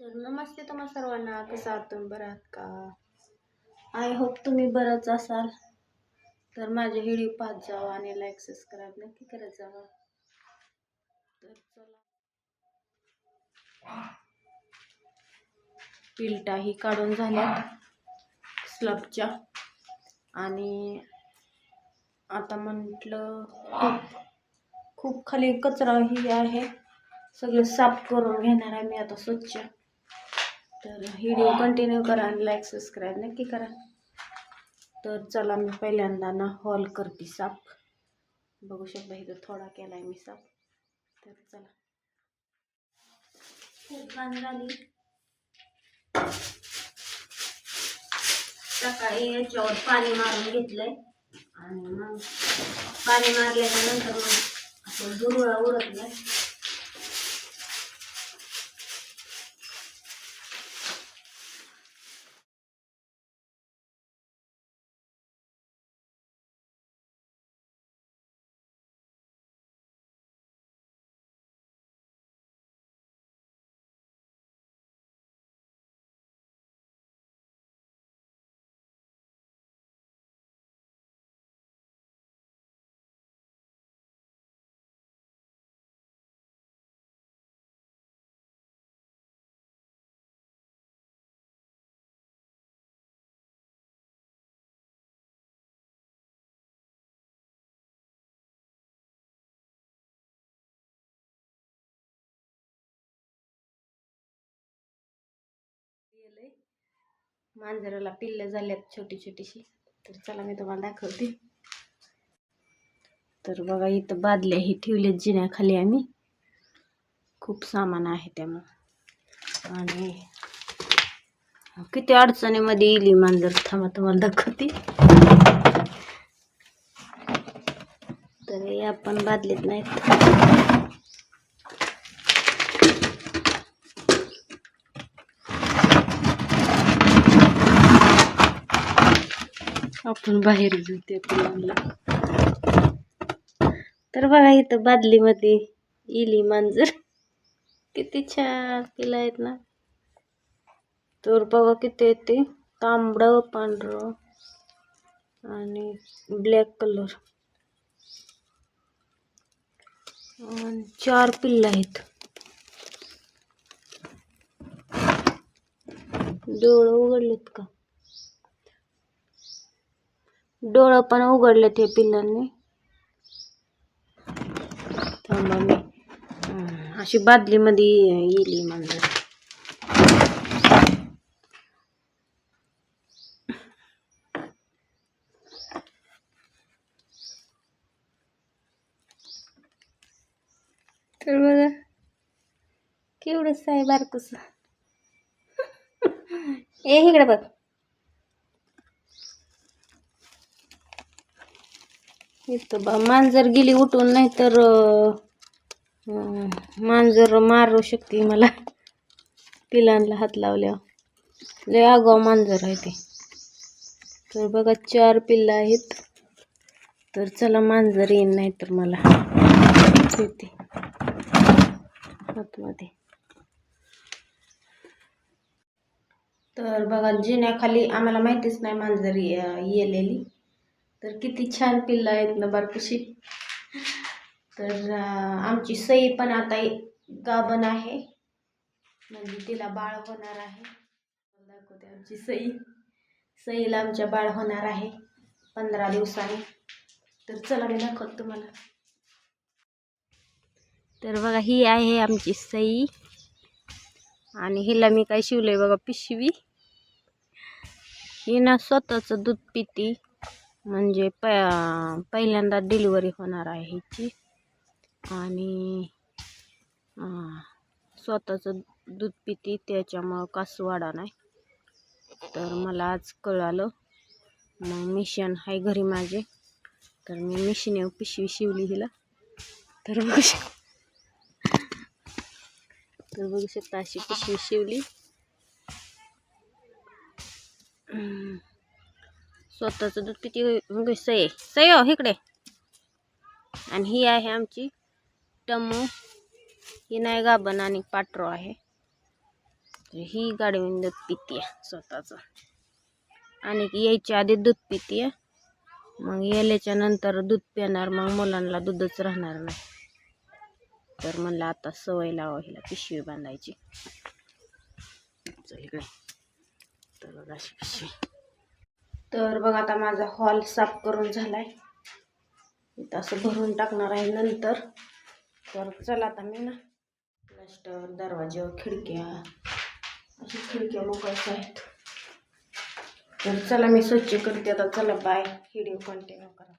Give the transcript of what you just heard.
तर नमस्ते तुम्हा सर्वांना. कसं आहात तुम्ही? बरं आहात का? आय होप तुम्ही बरंच असाल. तर माझे व्हिडिओ पाहत जावा आणि लाईक सबस्क्राईब नक्की करत जावा. तर चला. पिलटाही काढून झाल्यात स्लबच्या आणि आता म्हटलं खूप खूप खाली कचरा ही आहे. सगळं साफ करून घेणार आहे मी आता स्वच्छ. तर व्हिडिओ कंटिन्यू करा आणि लाईक सबस्क्राईब नक्की करा. तर चला मी पहिल्यांदा ना हॉल करते साफ बघू शकता इथं थोडा केला आहे मी साफ तर चला. खूप झाली. सकाळी याच्यावर पाणी मारून घेतलंय. आणि मग पाणी मारल्यानंतर मग असं धुरळा उरतलाय नाही. मांजराला पिल्ल झाल्यात छोटी छोटीशी. तर चला मी तुम्हाला दाखवते. तर बघा इथं बादल्या ही ठेवल्यात जिन्याखाली आम्ही. खूप सामान आहे त्यामुळं. आणि किती अडचणीमध्ये येईल मांजर. थांबा तुम्हाला दाखवते. तर हे आपण बादलीत नाहीत. आपण बाहेर घेऊ त्या पिलांना तर बघा इथं बादलीमध्ये इली मांजर. किती छान पिला आहेत ना. तर बघा किती येते तांबडं पांढरं आणि ब्लॅक कलर. आणि चार पिल्लं आहेत. डोळं उघडलेत का? डोळं पण उघडलेत हे पिल्लांनी. थांबा मी. अशी बादलीमध्ये येईल मांजर तर बघा केवढंच आहे बारकस. ए इकडे बघ. इथं बा मांजर गेली उठून नाही तर मांजर मारू शकते मला. पिलांना हात लावल्यावर. लय आगाव मांजर आहे ते. तर बघा चार पिल्लं आहेत. तर चला मांजर येईन नाही तर मला. येते. आतमध्ये तर बघा जिन्याखाली आम्हाला माहितीच नाही मांजर ये- येलेली. तर किती छान पिल्लं आहेत ना बारकुशी. तर आमची सई पण आता गाभण आहे. म्हणजे तिला बाळ होणार आहे. दाखवते आमची सई. सईला आमच्या बाळ होणार आहे पंधरा दिवसांनी. तर चला मी दाखवतो तुम्हाला. तर बघा ही आहे आमची सई. आणि हिला मी काय शिवलंय बघा पिशवी. ही ना स्वतःचं दूध पिती. म्हणजे प पहिल्यांदा डिलिव्हरी होणार आहे ह्याची. आणि स्वतःचं दूध पिती त्याच्यामुळं कासवाडा नाही. तर मला आज कळालं मग मिशन आहे घरी माझे. तर मी मिशीने पिशवी शिवली हिला. तर बघू शक तर बघू शकता अशी पिशवी शिवली. स्वतःचं दूध पिती सय सय इकडे. आणि ही आहे आमची टमू ही नाही गाबन आणि पाटरो आहे. ही गाडीवून दूध पितीय स्वतःचं. आणि यायच्या आधी दूध पितीय मग यायच्या नंतर दूध पिणार मग मुलांना दूधच राहणार नाही. तर म्हणलं आता सवय लावा हिला पिशवी बांधायची. चल इकडे. तर अशी पिशवी. तर बघ आता माझा हॉल साफ करून झालाय. इथं असं भरून टाकणार आहे नंतर. तर चला आता मी ना प्लास्टर दरवाजा खिडक्या अशा खिडक्या मोकळ्या आहेत. तर चला मी स्वच्छ करते आता. चला बाय. व्हिडिओ कंटिन्यू करा.